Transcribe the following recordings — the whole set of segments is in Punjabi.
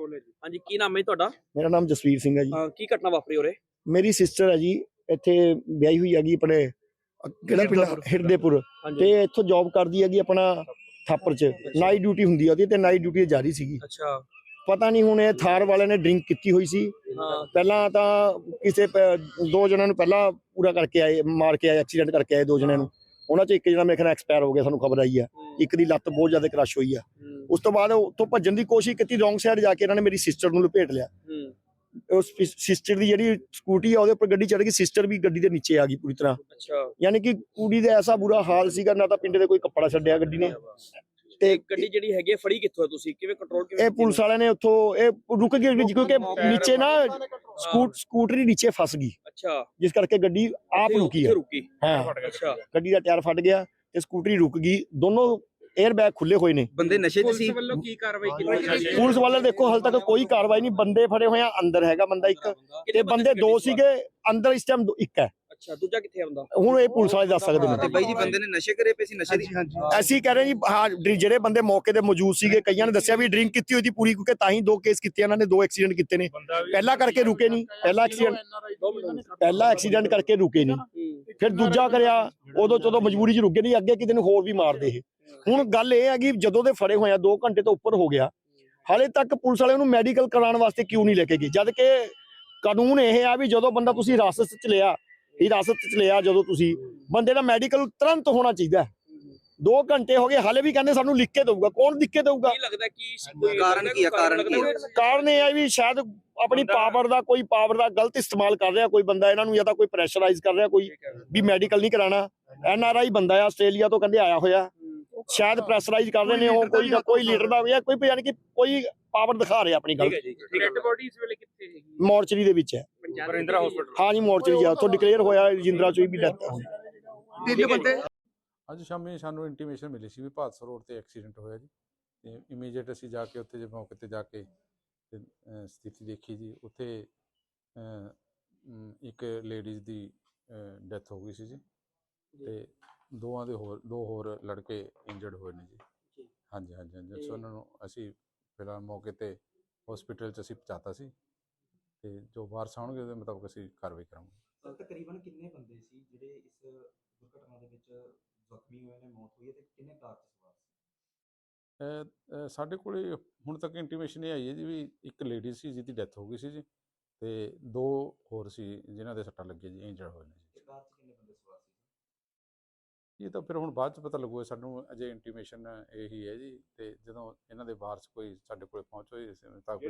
ਕੰਟਰੋਲ ਹੈ ਜੀ। ਹਾਂਜੀ ਕੀ ਨਾਮ ਹੈ ਜੀ ਤੁਹਾਡਾ? ਮੇਰਾ ਨਾਮ ਜਸਵੀਰ ਸਿੰਘ ਹੈ ਜੀ। ਅਹ ਕੀ ਘਟਨਾ ਵਾਪਰੀ ਉਰੇ? ਮੇਰੀ ਸਿਸਟਰ ਹੈ ਜੀ ਇੱਥੇ ਵਿਆਹੀ ਹੋਈ ਹੈਗੀ ਆਪਣੇ ਕਿਹੜਾ ਪਿੰਡ? ਹਿਰਦੇਪੁਰ। ਹਿਰਦੇਪੁਰ। ਹਾਂਜੀ। ਤੇ ਇੱਥੋਂ ਜੌਬ ਕਰਦੀ ਹੈਗੀ ਆਪਣਾ ਥਾਪਰ ਚ। ਨਾਈਟ ਡਿਊਟੀ ਹੁੰਦੀ ਆ ਉਹਦੀ ਤੇ ਨਾਈਟ ਡਿਊਟੀ ਜਾ ਰਹੀ ਸੀਗੀ। ਅੱਛਾ। ਪਤਾ ਨਹੀਂ ਹੁਣ ਇਹ ਥਾਰ ਵਾਲਿਆਂ ਨੇ ਡਰਿੰਕ ਕੀਤੀ ਹੋਈ ਸੀ। ਹਾਂ। ਪਹਿਲਾਂ ਤਾਂ ਕਿਸੇ ਪ- ਦੋ ਜਣਾਂ ਨੂੰ ਪਹਿਲਾਂ ਪੂਰਾ ਕਰਕੇ ਆਏ ਮਾਰ ਕੇ ਆਏ ਐਕਸੀਡੈਂਟ ਕਰਕੇ ਆਏ ਦੋ ਜਣਿਆਂ ਨੂੰ। ਉਹਨਾਂ ਚ ਇੱਕ ਜਣਾ ਮੇਰੇ ਖਿਆਲ ਐਕਸਪਾਇਰ ਹੋ ਗਿਆ ਸਾਨੂੰ ਖਬਰ ਆਈ ਆ। ਇੱਕ ਦੀ ਲੱਤ ਬਹੁਤ ਜ਼ਿਆਦਾ ਕ੍ਰਸ਼ ਹੋਈ ਆ। ਉਸ ਤੋਂ ਬਾਅਦ ਉੱਥੋਂ ਭੱਜਣ ਦੀ ਕੋਸ਼ਿਸ਼ ਕੀਤੀ ਰੋਂਗ ਸਾਈਡ ਜਾ ਕੇ ਇਹਨਾਂ ਨੇ ਮੇਰੀ ਸਿਸਟਰ ਨੂੰ ਲਪੇਟ ਲਿਆ। ਹੂੰ, ਉਸ ਸਿਸਟਰ ਦੀ ਜਿਹੜੀ ਸਕੂਟੀ ਆ ਉਹਦੇ ਉੱਪਰ ਗੱਡੀ ਚੜ ਗਈ ਸਿਸਟਰ ਵੀ ਗੱਡੀ ਦੇ ਨੀਚੇ ਆ ਗਈ ਪੂਰੀ ਤਰ੍ਹਾਂ। ਅੱਛਾ। ਯਾਨੀ ਕਿ ਕੁੜੀ ਦਾ ਐਸਾ ਬੁਰਾ ਹਾਲ ਸੀਗਾ ਨਾ ਤਾਂ ਪਿੰਡ ਦੇ ਕੋਈ ਕੱਪੜਾ ਛੱਡਿਆ ਗੱਡੀ ਨੇ। ਤੇ ਗੱਡੀ ਜਿਹੜੀ ਹੈਗੀ ਫੜੀ ਕਿੱਥੋਂ ਹੈ ਤੁਸੀਂ? ਕਿਵੇਂ ਕੰਟਰੋਲ ਕਿਵੇਂ ਇਹ ਪੁਲਿਸ ਵਾਲਿਆਂ ਨੇ ਉੱਥੋਂ ਇਹ ਰੁਕ ਗੱਡੀ ਕਿਉਂਕਿ ਨੀਚੇ ਨਾ ਸਕੂਟ ਸਕੂਟਰੀ ਨੀਚੇ ਫਸ ਗਈ। ਅੱਛਾ। ਜਿਸ ਕਰਕੇ ਗੱਡੀ ਆਪ ਰੁਕੀ ਹੈ ਹਾਂ। ਅੱਛਾ। ਗੱਡੀ ਦਾ ਟਾਇਰ ਫਟ ਗਿਆ ਤੇ ਸਕੂਟਰੀ ਰੁਕ ਗਈ। ਦੋਨੋਂ 에ਅਰ ਬੈਗ ਖੁੱਲੇ ਹੋਏ ਨੇ। ਬੰਦੇ ਨਸ਼ੇ 'ਚ ਸੀ। ਪੁਲਿਸ ਵੱਲੋਂ ਕੀ ਕਾਰਵਾਈ ਕੀਤੀ ਗਈ ਪੁਲਿਸ ਵਾਲੇ ਦੇਖੋ ਹਾਲ ਤੱਕ ਕੋਈ ਕਾਰਵਾਈ ਨਹੀਂ। ਬੰਦੇ ਫੜੇ ਹੋਏ ਆ ਅੰਦਰ ਹੈਗਾ ਬੰਦਾ ਇੱਕ। ਤੇ ਬੰਦੇ ਦੋ ਸੀਗੇ ਅੰਦਰ ਇਸ ਟਾਈਮ ਇੱਕ ਹੈ। ਅੱਛਾ ਦੂਜਾ ਕਿੱਥੇ ਆਉਂਦਾ? ਹੁਣ ਇਹ ਪੁਲਿਸ ਵਾਲੇ ਦੱਸ ਸਕਦੇ ਤੇ ਨੇ ਬਾਈ ਜੀ ਬੰਦੇ ਨੇ ਨਸ਼ੇ ਕਰੇ ਪਏ ਸੀ ਨਸ਼ੇ ਦੀ ਅਸੀਂ ਕਹਿ ਰਹੇ ਜੀ ਹਾਂ ਡਰਿ- ਜਿਹੜੇ ਬੰਦੇ ਮੌਕੇ ਤੇ ਮੌਜੂਦ ਸੀਗੇ ਕਈਆਂ ਨੇ ਦੱਸਿਆ ਵੀ ਡਰਿੰਕ ਕੀਤੀ ਹੋਈ ਸੀ ਪੂਰੀ ਕਿਉਂਕਿ ਤਾਂ ਹੀ ਦੋ ਕੇਸ ਕੀਤੇ ਇਹਨਾਂ ਨੇ ਦੋ ਐਕਸੀਡੈਂਟ ਕੀਤੇ ਨੇ। ਪਹਿਲਾ ਕਰਕੇ ਰੁਕੇ ਨਹੀਂ ਪਹਿਲਾ ਐਕਸੀਡੈਂਟ ਪਹਿਲਾ ਐਕਸੀਡੈਂਟ ਕਰਕੇ ਰੁਕੇ ਨਹੀਂ। ਫਿਰ ਦੂਜਾ ਕਰਿਆ ਉਦੋਂ ਚੋਂ ਮਜਬੂਰੀ 'ਚ ਰੁਕੇ ਨਹੀਂ ਅੱਗੇ ਕਿਤੇ ਨੂੰ ਹੋਰ ਵੀ ਮਾਰਦੇ ਇਹ। ਹੁਣ ਗੱਲ ਇਹ ਹੈ ਕਿ ਜਦੋਂ ਦੇ ਫੜੇ ਹੋਏ ਆ 2 ਘੰਟੇ ਤੋਂ ਉੱਪਰ ਹੋ ਗਿਆ ਹਾਲੇ ਤੱਕ ਪੁਲਿਸ ਵਾਲੇ ਉਹਨੂੰ ਮੈਡੀਕਲ ਕਰਾਉਣ ਵਾਸਤੇ ਕਿਉਂ ਨਹੀਂ ਲੈ ਕੇ ਗਏ? ਜਦ ਕਿ ਕਾਨੂੰਨ ਇਹ ਆ ਵੀ ਜਦੋਂ ਬੰਦਾ ਤੁਸੀਂ ਹਿਰਾਸਤ 'ਚ ਲਿਆ ਹਿਰਾਸਤ 'ਚ ਲਿਆ ਜਦੋਂ ਤੁਸੀਂ। ਬੰਦੇ ਦਾ ਮੈਡੀਕਲ ਤੁਰੰਤ ਹੋਣਾ ਚਾਹੀਦਾ 2 ਘੰਟੇ ਹੋ ਗਏ ਹਾਲੇ ਵੀ ਕਹਿੰਦੇ ਸਾਨੂੰ ਲਿਖ ਕੇ ਦਊਗਾ। ਕੌਣ ਲਿਖ ਕੇ ਦਊਗਾ? ਕੀ ਲੱਗਦਾ ਕੀ ਕੋਈ ਕਾਰਨ ਕੀ ਆ, ਕਾਰਨ ਕੀ? ਕਾਰਨ ਇਹ ਹੈ ਵੀ ਸ਼ਾਇਦ ਆਪਣੀ ਪਾਵਰ ਦਾ ਕੋਈ ਪਾਵਰ ਦਾ ਗਲਤ ਇਸਤੇਮਾਲ ਕਰ ਰਿਹਾ ਕੋਈ ਬੰਦਾ ਇਹਨਾਂ ਨੂੰ ਜਾਂ ਤਾਂ ਕੋਈ ਪ੍ਰੈਸ਼ਰਾਈਜ਼ ਕਰ ਰਿਹਾ ਕੋਈ ਵੀ ਮੈਡੀਕਲ ਨਹੀਂ ਕਰਾਣਾ ਐਨ ਆਰ ਆਈ ਬੰਦਾ ਆ ਆਸਟ੍ਰੇਲੀਆ ਤੋਂ ਕਹਿੰਦੇ ਆਇਆ ਹੋਇਆ। ਸ਼ਾਇਦ ਪ੍ਰੈਸ਼ਰਾਈਜ਼ ਕਰ ਰਹੇ ਨੇ ਉਹ ਕੋਈ ਨਾ ਕੋਈ ਲੀਡਰ ਦਾ ਜਾਂ ਕੋਈ ਯਾਨੀ ਕਿ ਕੋਈ ਪਾਵਰ ਦਿਖਾ ਰਿਹਾ ਆਪਣੀ ਠੀਕ ਗੱਲ ਹੈ ਜੀ ਠੀਕ ਹੈ। ਡੈਡ ਬੋਡੀ ਇਸ ਵੇਲੇ ਕਿੱਥੇ ਹੈਗੀ? ਮੋਰਚਰੀ ਦੇ ਵਿੱਚ ਹੈ। ਬਰਿੰਦਰਾ ਹਸਪੀਟਲ ਹਾਂ ਜੀ ਮੋਰਚਰੀ ਆ ਉੱਥੋਂ ਡਿਕਲੇਅਰ ਹੋਇਆ ਰਜਿੰਦਰਾ ਚੋਈ ਵੀ ਡੈਥ ਹੋਈ। ਤਿੰਨ ਬੰਦੇ? ਅੱਜ ਸ਼ਾਮੀ ਸਾਨੂੰ ਇੰਟੀਮੇਸ਼ਨ ਮਿਲੀ ਸੀ ਵੀ ਭਾਦਸਾ ਰੋਡ ਤੇ ਐਕਸੀਡੈਂਟ ਹੋਇਆ ਜੀ। ਤੇ ਇਮੀਡੀਏਟ ਅਸੀਂ ਜਾ ਕੇ ਉੱਥੇ ਜੇ ਮੌਕੇ ਤੇ ਜਾ ਕੇ ਤੇ, ਸਥਿਤੀ ਦੇਖੀ ਜੀ ਉੱਥੇ ਇੱਕ ਲੇਡੀਜ਼ ਦੀ ਡੈਥ ਹੋ ਗਈ ਸੀ ਜੀ। ਤੇ ਦੋਵਾਂ ਦੇ ਹੋਰ ਦੋ ਹੋਰ ਲੜਕੇ ਇੰਜਰਡ ਹੋਏ ਨੇ ਜੀ। ਹਾਂਜੀ ਹਾਂਜੀ ਹਾਂਜੀ। ਸੋ ਉਹਨਾਂ ਨੂੰ ਅਸੀਂ ਫਿਲਹਾਲ ਮੌਕੇ ਤੇ ਹਸਪੀਟਲ 'ਚ ਅਸੀਂ ਪਹੁੰਚਾਤਾ ਸੀ। ਤੇ ਜੋ ਵਾਰਸ ਆਉਣਗੇ ਉਹਦੇ ਮੁਤਾਬਕ ਅਸੀਂ ਕਾਰਵਾਈ ਕਰਾਂਗੇ। ਸਰ ਤਕਰੀਬਨ ਕਿੰਨੇ ਬੰਦੇ ਸੀ ਜਿਹੜੇ ਇਸ ਦੁਰਘਟਨਾ ਦੇ ਵਿੱਚ ਜ਼ਖਮੀ ਹੋਏ ਨੇ ਮੌਤ ਹੋਈ ਹੈ ਤੇ ਕਿੰਨੇ ਕਾਰ 'ਚ ਸਵਾਰ ਸੀ? ਸਾਡੇ ਕੋਲੇ ਹੁਣ ਤੱਕ ਇੰਟੀਮੇਸ਼ਨ ਇਹ ਆਈ ਹੈ ਜੀ ਵੀ ਇੱਕ ਲੇਡੀ ਸੀ ਜਿਹਦੀ ਡੈਥ ਹੋ ਗਈ ਸੀ ਜੀ ਤੇ ਦੋ ਹੋਰ ਸੀ ਜਿਨ੍ਹਾਂ ਦੇ ਸੱਟਾਂ ਲੱਗੀਆਂ ਜੀ ਇੰਜਰਡ ਹੋਏ ਨੇ ਤੇ ਕਾਰ 'ਚ ਕਿੰਨੇ ਬੰਦੇ ਸਵਾਰ ਸੀ ਜੀ ਇਹ ਤਾਂ ਫਿਰ ਹੁਣ ਬਾਅਦ ਚ ਪਤਾ ਲੱਗੂਗਾ ਸਾਨੂੰ ਅਜੇ ਇੰਟੀਮੇਸ਼ਨ ਇਹੀ ਹੈ ਜੀ ਤੇ ਜਦੋਂ ਇਹਨਾਂ ਦੇ ਵਾਰਸ ਕੋਈ ਸਾਡੇ ਕੋਲੇ ਪਹੁੰਚੋ ਇਸ ਜੋ ਸਰ? ਹੁਣ ਤੱਕ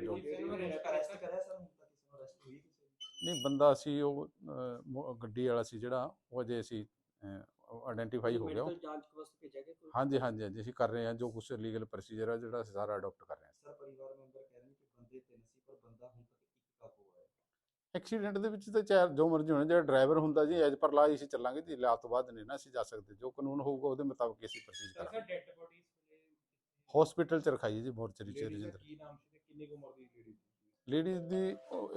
ਹੋਈ ਕਿਸੇ ਦੀ? ਨਹੀਂ ਬੰਦਾ ਸੀ ਉਹ ਗੱਡੀ ਵਾਲਾ ਸੀ ਜਿਹੜਾ ਉਹ ਅਜੇ ਅਸੀਂ ਆਇਡੈਂਟੀਫਾਈ ਹੋ ਗਿਆ। ਕੋਈ? ਹਾਂਜੀ ਹਾਂਜੀ ਹਾਂਜੀ ਅਸੀਂ ਕਰ ਰਹੇ ਹਾਂ ਜੋ ਕੁਝ ਲੀਗਲ ਪ੍ਰੋਸੀਜਰ ਹੈ ਜਿਹੜਾ ਅਸੀਂ ਸਾਰਾ ਅਡਾਪਟ ਕਰ ਰਹੇ ਹਾਂ ਸਰ ਪਰਿਵਾਰ ਮੈਂਬਰ ਕਹਿ ਰਹੇ ਨੇ ਕਿ ਬੰਦੇ ਤਿੰਨ ਸੀ ਪਰ ਬੰਦਾ ਹੁਣ ਤੱਕ ਇੱਕ ਕਾਬੂ ਹੋਇਆ ਹੈ ਐਕਸੀਡੈਂਟ ਦੇ ਵਿੱਚ ਤਾਂ ਚਾਰ ਜੋ ਮਰਜ਼ੀ ਹੋਣਾ ਜਿਹੜਾ ਡਰਾਈਵਰ ਹੁੰਦਾ ਜੀ ਐਜ ਪਰ ਲਾ ਅਸੀਂ ਚੱਲਾਂਗੇ ਜੀ ਲਾ ਤੋਂ ਬਾਅਦ ਨਹੀਂ ਨਾ ਅਸੀਂ ਜਾ ਸਕਦੇ। ਜੋ ਕਾਨੂੰਨ ਹੋਊਗਾ ਉਹਦੇ ਮੁਤਾਬਕ ਅਸੀਂ ਪ੍ਰੋਸੀਜ ਕਰਾਂਗੇ। ਹਸਪੀਟਲ ਚ ਰਖਾਈ ਜੀ ਮੋਰਚਰੀ ਚ ਰਜਿੰਦਰ। ਕੀ ਨਾਮ ਸੀ ਤੇ ਕਿੰਨੀ ਕੁ ਉਮਰ ਦੀ ਲੇਡੀ ਲੇਡੀਜ਼ ਦੀ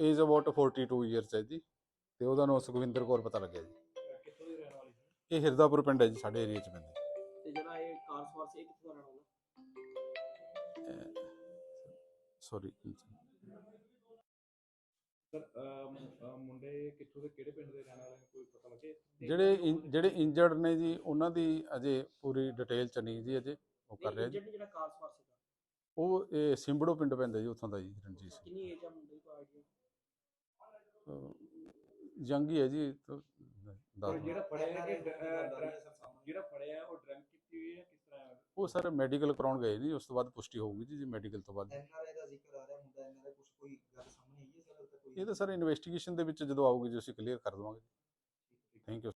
ਏਜ ਅਬਾਊਟ 42 ਇਅਰਸ ਹੈ ਜੀ ਤੇ ਉਹਦਾ ਨਾਮ ਸੁਖਵਿੰਦਰ ਕੌਰ ਪਤਾ ਲੱਗਿਆ ਜੀ। ਕਿੱਥੋਂ ਦੀ ਰਹਿਣ ਵਾਲੀ ਸੀ? ਇਹ ਹਿਰਦਾਪੁਰ ਪਿੰਡ ਹੈ ਜੀ ਸਾਡੇ ਏਰੀਆ ਚ ਪੈਂਦਾ। ਤੇ ਜਿਹੜਾ ਇਹ ਕਾਰ ਸਵਾਰ ਸੀ ਇਹ ਕਿੱਥੋਂ ਦਾ ਰਹਿਣ ਵਾਲਾ? ਸੌਰੀ ਸਰ ਮੁੰਡੇ ਕਿੱਥੋਂ ਦੇ ਕਿਹੜੇ ਪਿੰਡ ਦੇ ਰਹਿਣ ਵਾਲੇ ਨੇ? ਕੋਈ ਪਤਾ ਲੱਗੇ? ਜਿਹੜੇ ਜਿਹੜੇ ਇੰਜਰਡ ਨੇ ਜੀ ਉਹਨਾਂ ਦੀ ਅਜੇ ਪੂਰੀ ਡਿਟੇਲ ਚ ਨਹੀਂ ਜੀ ਅਜੇ। ਉਹ ਕਰ ਰਿਹਾ ਜੀ। ਜਿਹੜਾ ਕਾਰ ਸਵਾਰ ਸੀਗਾ? ਉਹ ਇਹ ਸਿੰਬੜੋ ਪਿੰਡ ਪੈਂਦਾ ਜੀ ਉੱਥੋਂ ਦਾ ਜੀ ਰਣਜੀਤ ਸਿੰਘ। ਕਿੰਨੀ ਏਜ ਆ ਮੁੰਡੇ ਦੀ ਕੋਈ ਆਈਡੀਆ ਜੰਗ ਹੀ ਹੈ ਜੀ ਤਾਂ ਦੱਸ ਦਿਓ। ਜਿਹੜਾ ਫੜਿਆ ਹੈ। ਜਿਹੜਾ ਫੜਿਆ ਹੈ ਉਹ ਡਰੰਕ ਕੀਤੀ ਹੋਈ ਹੈ ਕਿਸ ਤਰ੍ਹਾਂ ਹੈ? ਉਹ ਸਰ ਮੈਡੀਕਲ ਕਰਾਉਣ ਗਏ ਜੀ ਉਸ ਤੋਂ ਬਾਅਦ ਪੁਸ਼ਟੀ ਹੋਊਗੀ ਜੀ ਜੀ ਮੈਡੀਕਲ ਤੋਂ ਬਾਅਦ। NRI ਦਾ ਜ਼ਿਕਰ ਆ ਰਿਹਾ ਮੁੰਡਾ ਐਨਆਰਆਈ ਕੁਝ ਕੋਈ ਗੱਲ ਸਾਹਮਣੇ ਆਈ ਹੈ ਸਰ ਹਾਲੇ ਤੱਕ ਕੋਈ ਇਹ ਤਾਂ ਸਰ ਇਨਵੈਸਟੀਗੇਸ਼ਨ ਦੇ ਵਿੱਚ ਜਦੋਂ ਆਊਗੀ ਜੀ ਅਸੀਂ ਕਲੀਅਰ ਕਰ ਦਵਾਂਗੇ ਥੈਂਕ ਯੂ